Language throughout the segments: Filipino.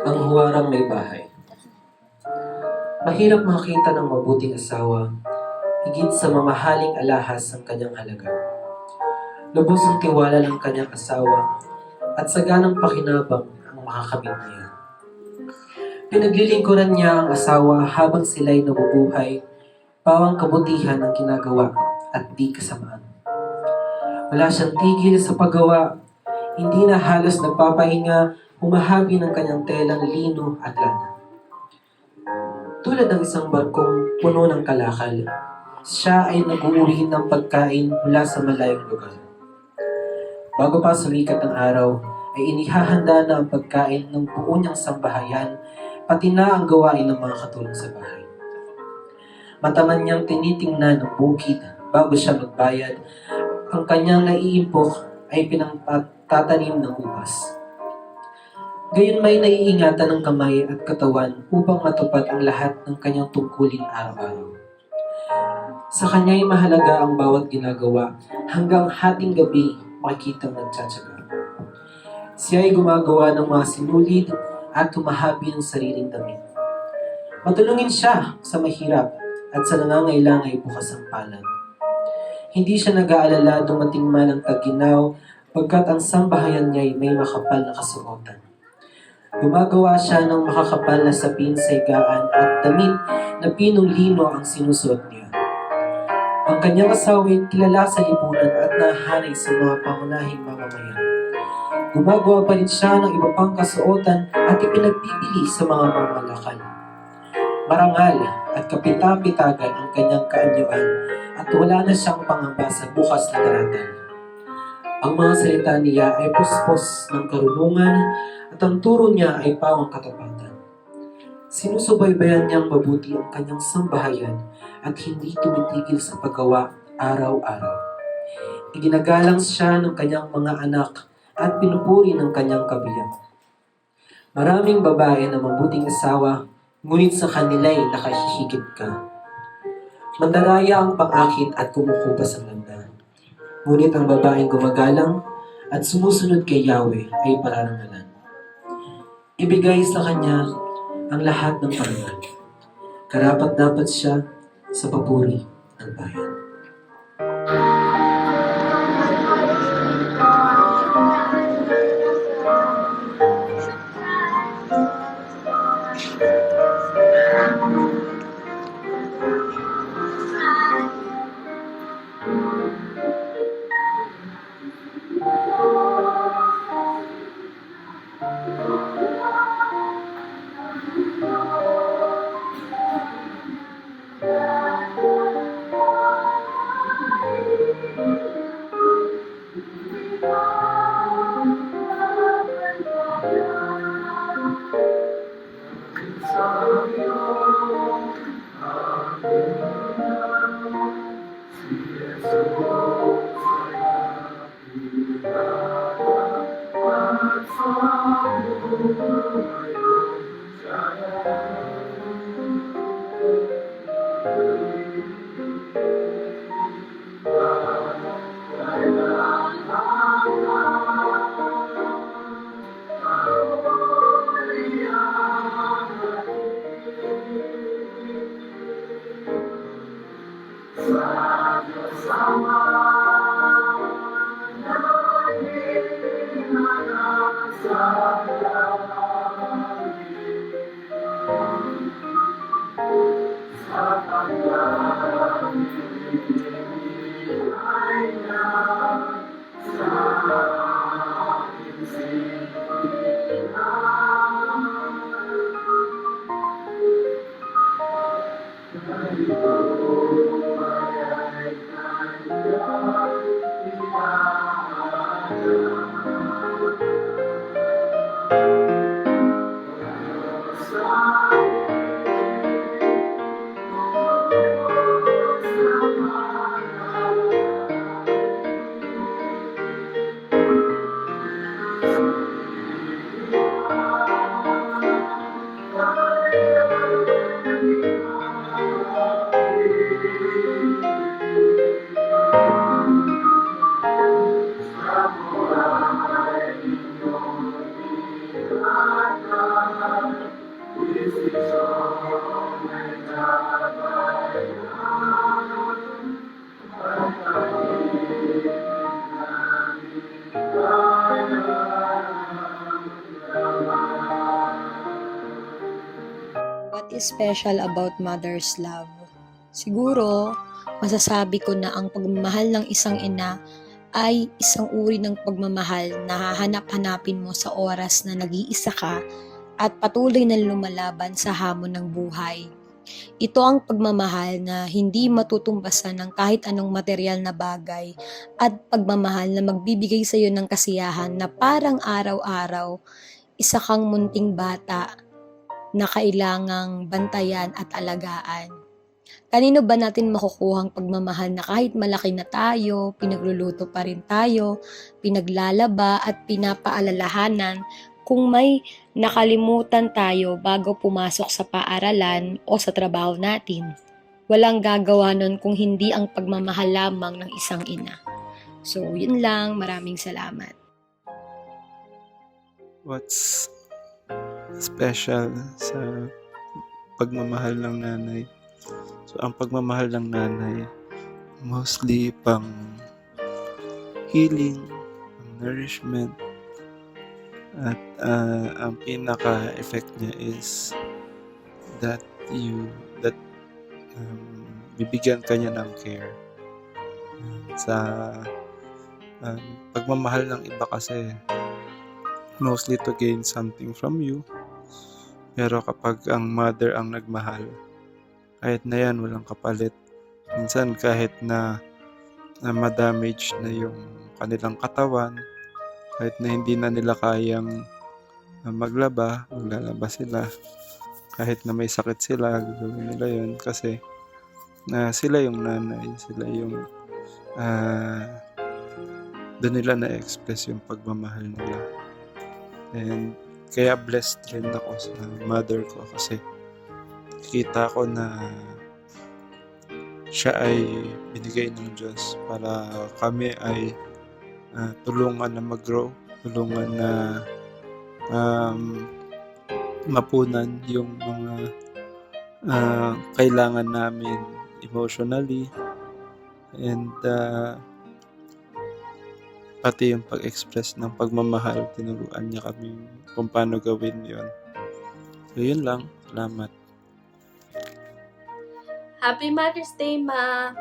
Ang huwarang may bahay. Mahirap makita ng mabuting asawa, higit sa mamahaling alahas ang kanyang halaga. Lubos ang tiwala ng kanyang asawa at saganang pakinabang ang makakamit niya. Pinaglilingkuran niya ang asawa habang sila'y nabubuhay, pawang kabutihan ang ginagawa at di kasamaan. Wala siyang tigil sa paggawa, hindi na halos nagpapahinga, humahabi ng kanyang telang lino at lana. Tulad ng isang barkong puno ng kalakal, siya ay nag-uurihin ng pagkain mula sa malayong lugar. Bago pa sumikat ng araw, ay inihahanda na ang pagkain ng buo niyang sambahayan, pati na ang gawain ng mga katulong sa bahay. Mataman niyang tinitingnan ang bukid bago siya magbayad, ang kanyang naiimpok ay pinangtatanim ng ubas. Gayon may naiingatan ng kamay at katawan upang matupad ang lahat ng kanyang tungkulin araw-araw. Sa kanya'y mahalaga ang bawat ginagawa hanggang hating gabi makikita nagtsatsaga. Siya ay gumagawa ng mga sinulid at tumahabi ng sariling damit. Matulungin siya sa mahirap at sa nangangailangan ay bukas ang palad. Hindi siya nag-aalala dumating man ang taginaw pagkat ang sambahayan niya ay may makapal na kasuotan. Gumagawa siya ng makakapal na sapin sa higaan at damit na pinong lino ang sinusuot niya. Ang kanyang asawa ay kilala sa lipunan at nahanay sa mga pangunahing mamamayan. Gumagawa pa rin siya ng iba pang kasuotan at ipinagbibili sa mga mamalakal. Marangal at kapita-pitagan ang kanyang kaanyuan at wala na siyang pangamba sa bukas na daratan. Ang mga salita niya ay puspos ng karunungan at ang turo niya ay pawang katapatan. Sinusubaybayan niyang mabuti ang kanyang sambahayan at hindi tumitigil sa paggawa araw-araw. Iginagalang siya ng kanyang mga anak at pinupuri ng kanyang kabiyak. Maraming babae na mabuting asawa, ngunit sa kanila'y nakahihigit ka. Mandaraya ang pangakit at kumukupas ang landa. Ngunit ang babaeng gumagalang at sumusunod kay Yahweh ay pararangalan. Ibigay sa kanya ang lahat ng parangal. Karapat dapat siya sa papuri ng bayan. Special about mother's love? Siguro, masasabi ko na ang pagmamahal ng isang ina ay isang uri ng pagmamahal na hahanap-hanapin mo sa oras na nag-iisa ka at patuloy na lumalaban sa hamon ng buhay. Ito ang pagmamahal na hindi matutumbasan ng kahit anong material na bagay at pagmamahal na magbibigay sa iyo ng kasiyahan na parang araw-araw isa kang munting bata na kailangang bantayan at alagaan. Kanino ba natin makukuhang pagmamahal na kahit malaki na tayo, pinagluluto pa rin tayo, pinaglalaba at pinapaalalahanan kung may nakalimutan tayo bago pumasok sa paaralan o sa trabaho natin. Walang gagawa nun kung hindi ang pagmamahal lamang ng isang ina. So, yun lang. Maraming salamat. what's special sa pagmamahal ng nanay. So, ang pagmamahal ng nanay, mostly pang healing, pang nourishment, at ah, ang pinaka-effect niya is that you, that um, bibigyan ka niya ng care. Sa um, pagmamahal ng iba kasi, mostly to gain something from you. Pero kapag ang mother ang nagmahal, kahit na yan, walang kapalit. Minsan kahit na, na ma-damage na yung kanilang katawan, kahit na hindi na nila kayang uh, maglaba, maglalaba sila. Kahit na may sakit sila, gagawin nila yun kasi na sila yung nanay, sila yung ah doon nila na-express yung pagmamahal nila. And kaya blessed rin ako sa mother ko kasi kita ko na siya ay binigay ng Diyos para kami ay ah, tulungan na mag-grow, tulungan na um, mapunan yung mga ah, kailangan namin emotionally and ah, pati yung pag-express ng pagmamahal, tinuruan niya kami kung paano gawin yon. So, yun lang. Salamat. Happy Mother's Day, Ma!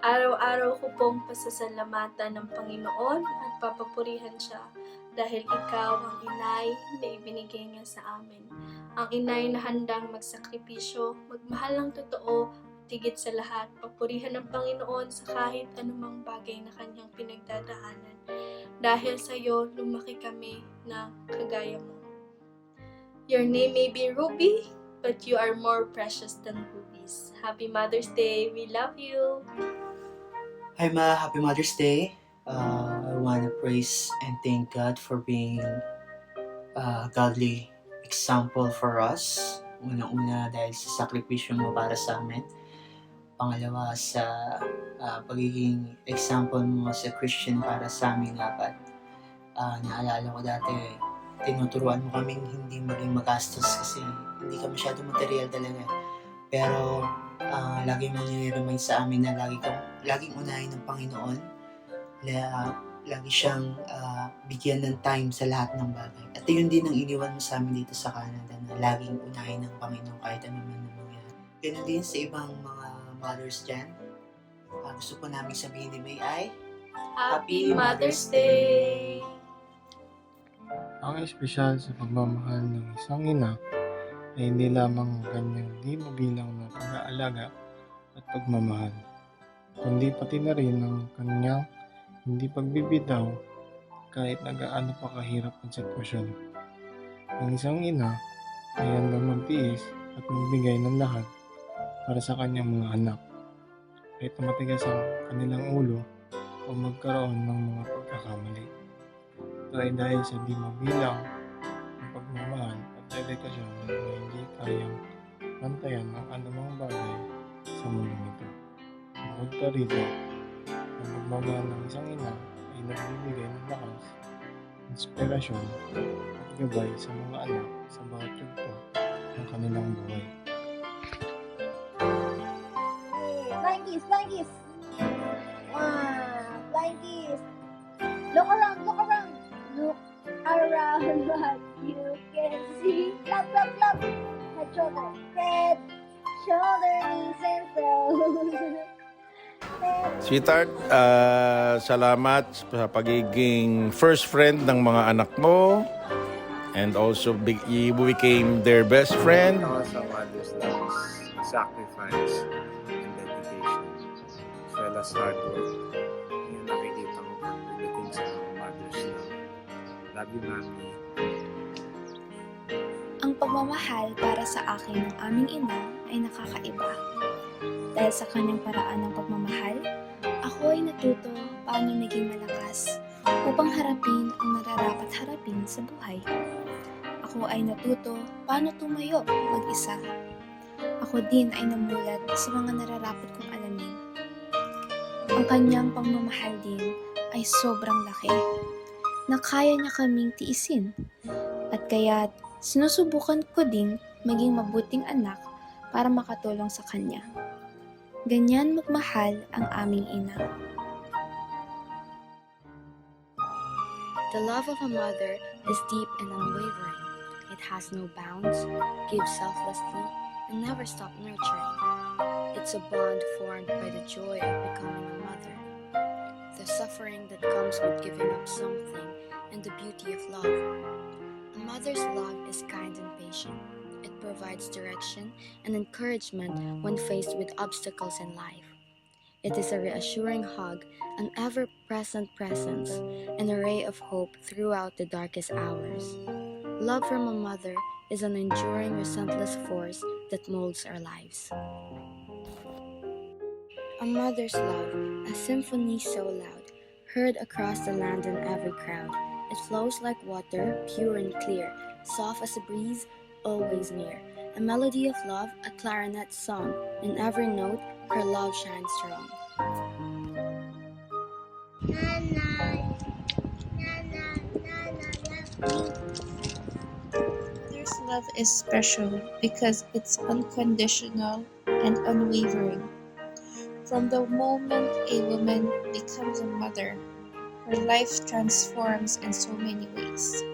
Araw-araw ko pong pasasalamatan ng Panginoon at papapurihan siya dahil ikaw ang inay na ibinigay niya sa amin. Ang inay na handang magsakripisyo, magmahal ng totoo, higit sa lahat, papurihan ng Panginoon sa kahit anumang bagay na kanyang pinagdadaanan. Dahil sa iyo, lumaki kami na kagaya mo. Your name may be Ruby, but you are more precious than rubies. Happy Mother's Day. We love you. Hi Ma, happy Mother's Day. Uh, I want to praise and thank God for being a godly example for us. Unang-una dahil sa sakripisyo mo para sa amin. Pangalawa sa uh, pagiging example mo sa Christian para sa aming lapat. Uh, naalala ko dati, tinuturuan mo kaming hindi maging magastos kasi hindi ka masyado material talaga. Pero ah, lagi mo nire-remind sa amin na lagi kang, laging unahin ng Panginoon. La, lagi siyang ah, bigyan ng time sa lahat ng bagay. At yun din ang iniwan mo sa amin dito sa Canada na laging unahin ng Panginoon kahit ano man ang mangyari. Ganun din sa ibang mga mothers dyan. Ah, gusto po namin sabihin ni May ay, Happy Mother's Day. Ang espesyal sa pagmamahal ng isang ina ay hindi lamang ang kanyang di mabilang na pag-aalaga at pagmamahal, kundi pati na rin ang kanyang hindi pagbibitaw kahit na gaano pa kahirap ang sitwasyon. Ang isang ina ay handang magtiis at magbigay ng lahat para sa kanyang mga anak. Kahit na matigas ang kanilang ulo o magkaroon ng mga pagkakamali. Ito ay dahil sa di mabilang ang pagmamahal at dedikasyon na hindi kayang pantayan ang anumang bagay sa mundong ito. Bukod pa rito, ang pagmamahal ng isang ina ay nagbibigay ng lakas, inspirasyon, at gabay sa mga anak sa bawat yugto ng kanilang buhay. Kiss, flying kiss. Wow, flying kiss. Look around, look around. Look around what you can see. Clap, clap, clap. Head, shoulder, head, shoulder, knees, and toes. Sweetheart, ah, salamat sa pagiging first friend ng mga anak mo and also be- you became their best friend. Also, is sacrifice work. Yung nakikita ko pagdating sa mother's love. Love you, Mami. Ang pagmamahal para sa akin ng aming ina ay nakakaiba. Dahil sa kanyang paraan ng pagmamahal, ako ay natuto paano maging malakas upang harapin ang nararapat harapin sa buhay. Ako ay natuto paano tumayo mag-isa. Ako din ay namulat sa mga nararapat kong alamin. Ang kanyang pagmamahal din ay sobrang laki na kaya niya kaming tiisin at kaya sinusubukan ko ding maging mabuting anak para makatulong sa kanya. Ganyan magmahal ang aming ina. The love of a mother is deep and unwavering. It has no bounds, gives selflessly, and never stops nurturing. It's a bond formed by the joy of becoming a the suffering that comes with giving up something, and the beauty of love. A mother's love is kind and patient. It provides direction and encouragement when faced with obstacles in life. It is a reassuring hug, an ever present presence, and a ray of hope throughout the darkest hours. Love from a mother is an enduring, relentless force that molds our lives. A mother's love, a symphony so loud, heard across the land in every crowd. It flows like water, pure and clear, soft as a breeze, always near. A melody of love, a clarinet song, in every note, her love shines strong. Mother's love is special because it's unconditional and unwavering. From the moment a woman becomes a mother, her life transforms in so many ways.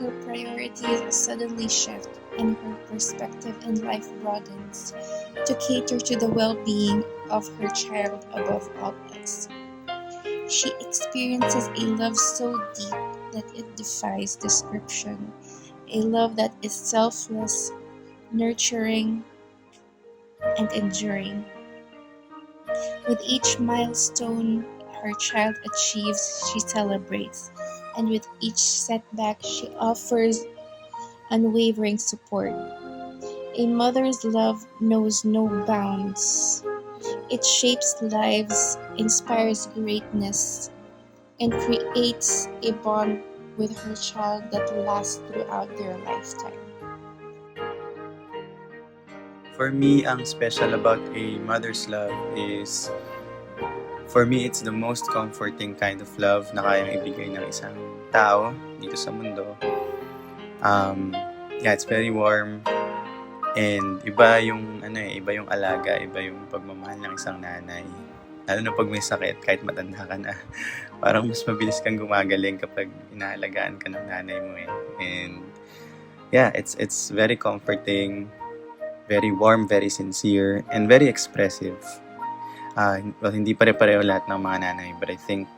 Her priorities suddenly shift and her perspective in life broadens to cater to the well being of her child above all else. She experiences a love so deep that it defies description a love that is selfless, nurturing, and enduring. With each milestone her child achieves, she celebrates, and with each setback, she offers unwavering support. A mother's love knows no bounds. It shapes lives, inspires greatness, and creates a bond with her child that lasts throughout their lifetime. For me, ang special about a mother's love is, for me, it's the most comforting kind of love na kayang ibigay ng isang tao dito sa mundo. Um, yeah, it's very warm. And iba yung, ano eh, iba yung alaga, iba yung pagmamahal ng isang nanay. Lalo na pag may sakit, kahit matanda ka na. Parang mas mabilis kang gumagaling kapag inaalagaan ka ng nanay mo eh. And yeah, it's it's very comforting very warm, very sincere, and very expressive. Uh, well, hindi pare-pareho lahat ng mga nanay, but I think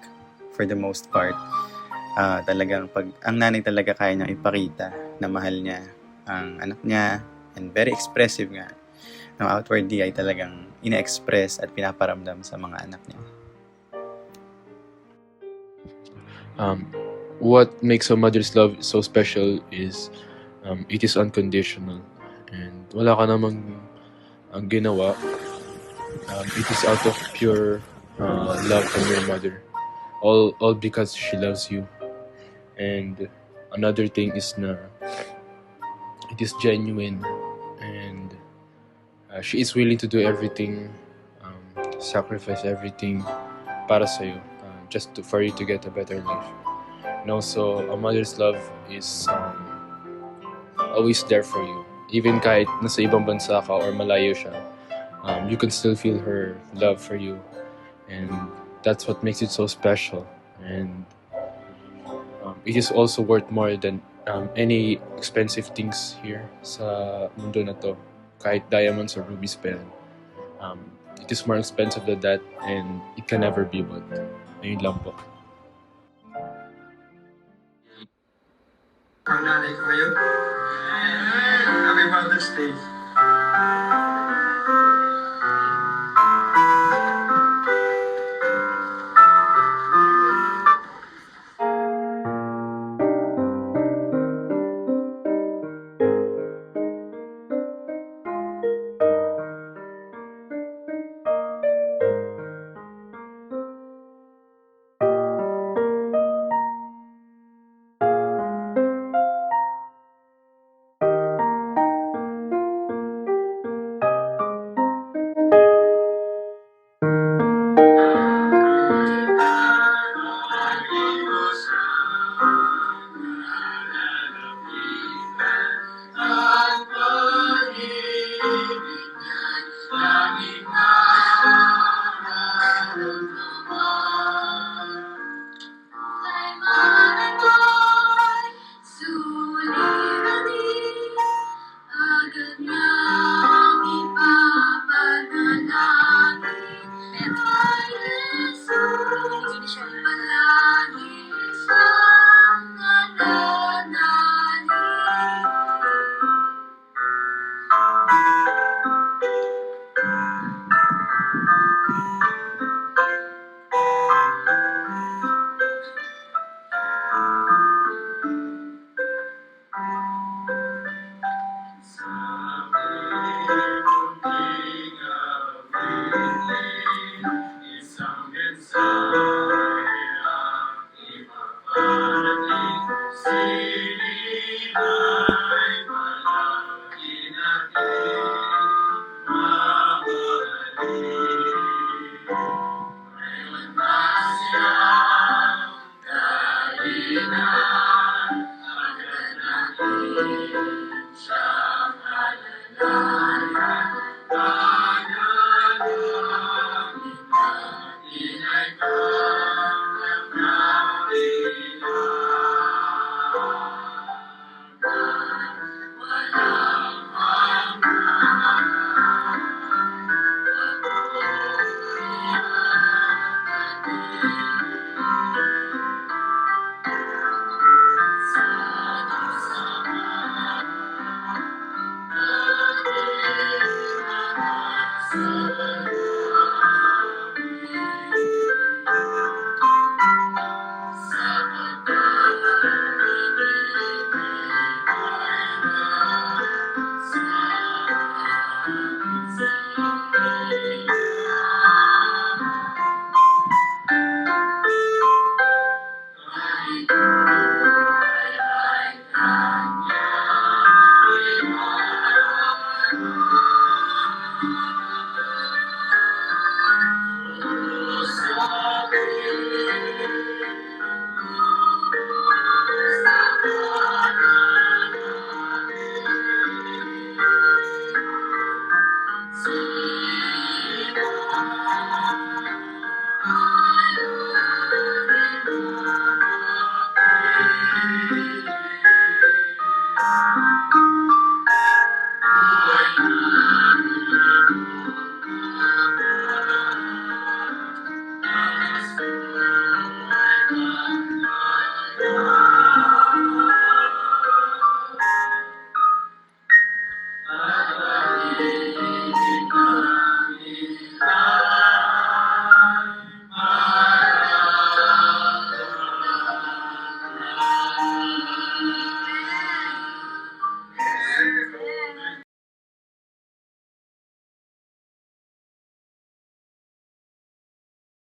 for the most part, uh, talagang pag ang nanay talaga kaya niyang ipakita na mahal niya ang anak niya and very expressive nga. No, outwardly ay talagang ina-express at pinaparamdam sa mga anak niya. um, what makes a mother's love so special is um, it is unconditional and wala ka namang ang ginawa. Um, it is out of pure uh, love from your mother. All all because she loves you. And another thing is na it is genuine. And uh, she is willing to do everything um, sacrifice everything para sa'yo uh, just to, for you to get a better life. And also, a mother's love is um, always there for you. Even kahit nasa ibang bansa ka or malayo siya, um, you can still feel her love for you. And that's what makes it so special. And um, it is also worth more than um, any expensive things here sa mundo na to. Kahit diamonds or rubies pa yan. Um, it is more expensive than that and it can never be bought. Ayun lang po.